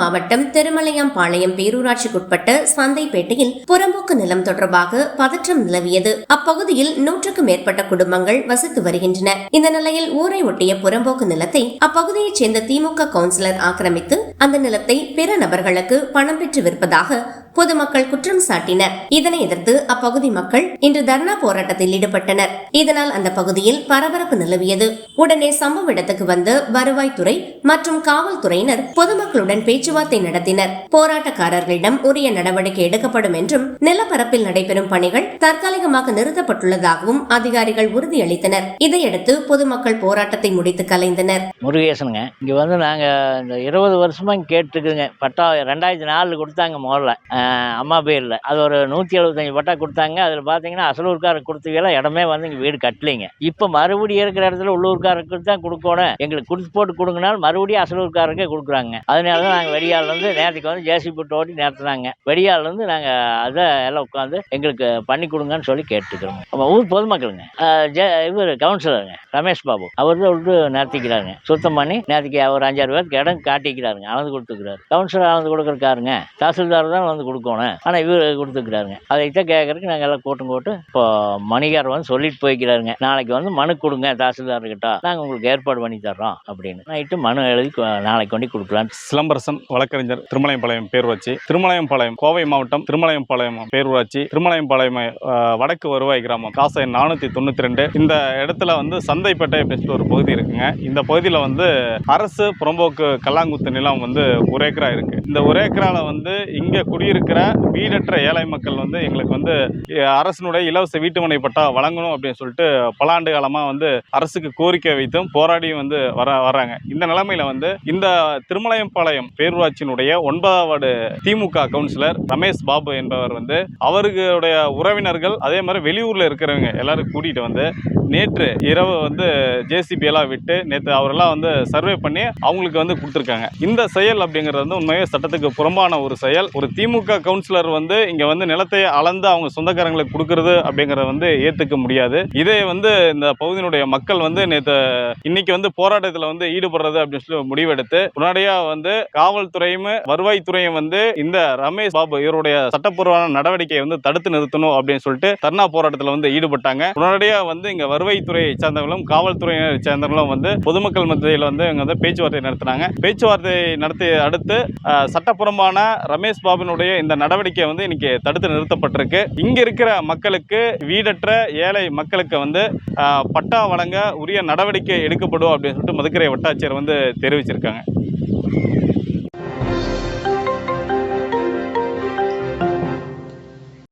மாவட்டம் திருமலையாம்பாளையம் பேரூராட்சிக்குட்பட்ட சந்தைப்பேட்டையில் புறம்போக்கு நிலம் தொடர்பாக பதற்றம் நிலவியது. அப்பகுதியில் நூற்றுக்கும் மேற்பட்ட குடும்பங்கள் வசித்து வருகின்றன. இந்த நிலையில் ஊரை ஒட்டிய புறம்போக்கு நிலத்தை அப்பகுதியைச் சேர்ந்த திமுக கவுன்சிலர் ஆக்கிரமித்து அந்த நிலத்தை பிற நபர்களுக்கு பணம் பெற்று விற்பதாக பொதுமக்கள் குற்றம் சாட்டினர். இதனை எதிர்த்து அப்பகுதி மக்கள் இன்று தர்ணா போராட்டத்தில் ஈடுபட்டனர். இதனால் அந்த பகுதியில் பரபரப்பு நிலவியது. உடனே சம்பவ இடத்துக்கு வந்து வருவாய்த்துறை மற்றும் காவல்துறையினர் பொதுமக்களுடன் பேச்சுவார்த்தை நடத்தினர். போராட்டக்காரர்களிடம் உரிய நடவடிக்கை எடுக்கப்படும் என்றும் நிலப்பரப்பில் நடைபெறும் பணிகள் தற்காலிகமாக நிறுத்தப்பட்டுள்ளதாகவும் அதிகாரிகள் உறுதியளித்தனர். இதையடுத்து பொதுமக்கள் போராட்டத்தை முடித்து கலைந்தனர். முருகேசனுங்க இங்க வந்து நாங்க இந்த இருபது வருஷமா கேட்டுருக்குங்க பட்டா ரெண்டாயிரத்தி நாலு கொடுத்தாங்க முதல்ல. அம்மா பேரில் அது ஒரு நூற்றி எழுபத்தஞ்சி பட்டா கொடுத்தாங்க. அதில் பார்த்தீங்கன்னா அசலூர்காரர் கொடுத்தவையெல்லாம் இடமே வந்து இங்கே வீடு கட்டலைங்க. இப்போ மறுபடியும் இருக்கிற இடத்துல உள்ளூர்காரருக்கு தான் கொடுக்கணும். எங்களுக்கு கொடுத்து போட்டு கொடுங்கனாலும் மறுபடியும் அசலூர்காரருக்கே கொடுக்குறாங்க. அதனால தான் நாங்கள் வெடியாலேருந்து நேரத்துக்கு வந்து ஜேசிபி ஓட்டி நேரத்துனாங்க வெடியாலேருந்து நாங்கள் அதை எல்லாம் உட்காந்து எங்களுக்கு பண்ணி கொடுங்கன்னு சொல்லி கேட்டுக்கிறோங்க. நம்ம ஊர் பொதுமக்களுங்க. ஜே இவர் கவுன்சிலருங்க ரமேஷ் பாபு. அவர் தான் விட்டு நிறுத்திக்கிறாருங்க. சுத்தம் பண்ணி நேற்றுக்கு ஒரு அஞ்சாறு பேருக்கு இடம் காட்டிக்கிறாருங்க. அளந்து கொடுத்துக்கிறாரு. கவுன்சிலர் அளந்து கொடுக்குறக்காருங்க தாசில்தார் தான் வந்து கொடுக்கணும். ஆனால் இவர் கொடுத்துக்கிறாருங்க அதைத்தான் கேட்கறதுக்கு நாங்கள் எல்லாம் கூட்டம் போட்டு இப்போ மணிகார் வந்து சொல்லிட்டு போய்க்கிறாருங்க. நாளைக்கு வந்து மனு கொடுங்க தாசில்தார்கிட்ட. நாங்கள் உங்களுக்கு ஏற்பாடு பண்ணி தர்றோம் அப்படின்னு. நைட்டு மனு எழுதி நாளைக்கு கொண்டு கொடுக்கலாம் சிலம்பரசன் வழக்கறிஞர் திருமலையம்பாளையம் பேரூராட்சி. திருமலையம்பாளையம் கோவை மாவட்டம் திருமலையம்பாளையம் பேரூராட்சி. திருமலையம்பாளையம் வடக்கு வருவாய் கிராமம் காசை நானூற்றி தொண்ணூற்றி ரெண்டு இந்த இடத்துல வந்து சந்தைப்பேட்டை அப்படின்னு ஒரு பகுதி இருக்குங்க. இந்த பகுதியில் வந்து அரசு புறம்போக்கு கல்லாங்குத்து நிலம் வந்து ஒரு ஏக்கரா இருக்கு. இந்த ஒரு வந்து இங்கே இருக்கிற வீடற்ற ஏழை மக்கள் வந்து எங்களுக்கு வந்து அரசினுடைய இலவச வீட்டுமனை பட்டா வழங்கணும் அப்படின்னு சொல்லிட்டு பல ஆண்டு காலமாக வந்து அரசுக்கு கோரிக்கை வைத்தும் போராடியும் வந்து வர வர்றாங்க. இந்த நிலைமையில வந்து இந்த திருமலையம்பாளையம் பேரூராட்சியினுடைய ஒன்பதாவது திமுக கவுன்சிலர் ரமேஷ் பாபு என்பவர் வந்து அவர்களுடைய உறவினர்கள் அதே மாதிரி வெளியூர்ல இருக்கிறவங்க எல்லாரும் கூட்டிட்டு வந்து நேற்று இரவு வந்து ஜேசிபி எல்லாம் விட்டு நேற்று அவரெல்லாம் வந்து சர்வே பண்ணி அவங்களுக்கு வந்து கொடுத்துருக்காங்க. இந்த செயல் அப்படிங்கிறது வந்து உண்மையாக சட்டத்துக்கு புறம்பான ஒரு செயல். ஒரு திமுக கவுன்சிலர் வந்து இங்கே வந்து நிலத்தை அளந்து அவங்க சொந்தக்காரங்களுக்கு கொடுக்கறது அப்படிங்கிறத வந்து ஏற்றுக்க முடியாது. இதே வந்து இந்த பகுதியினுடைய மக்கள் வந்து நேற்று இன்னைக்கு வந்து போராட்டத்தில் வந்து ஈடுபடுறது அப்படின்னு சொல்லி முடிவெடுத்து உடனடியாக வந்து காவல்துறையும் வருவாய்த்துறையும் வந்து இந்த ரமேஷ் பாபு இவருடைய சட்டப்பூர்வமான நடவடிக்கையை வந்து தடுத்து நிறுத்தணும் அப்படின்னு சொல்லிட்டு தர்ணா போராட்டத்தில் வந்து ஈடுபட்டாங்க. உடனடியாக வந்து இங்கே வருவாய்த்துறையை சேர்ந்தவங்களும் காவல்துறையினரை சேர்ந்தவங்களும் வந்து பொதுமக்கள் மத்தியில் வந்து இங்கே வந்து பேச்சுவார்த்தை நடத்தினாங்க. பேச்சுவார்த்தை நடத்தி அடுத்து சட்டப்புறமான ரமேஷ் பாபுனுடைய இந்த நடவடிக்கை வந்து இன்னைக்கு தடுத்து நிறுத்தப்பட்டிருக்கு. இங்க இருக்கிற மக்களுக்கு வீடற்ற ஏழை மக்களுக்கு வந்து பட்டா வழங்க உரிய நடவடிக்கை எடுக்கப்படும் அப்படின்னு சொல்லிட்டு மதுக்கரை வட்டாட்சியர் வந்து தெரிவிச்சிருக்காங்க.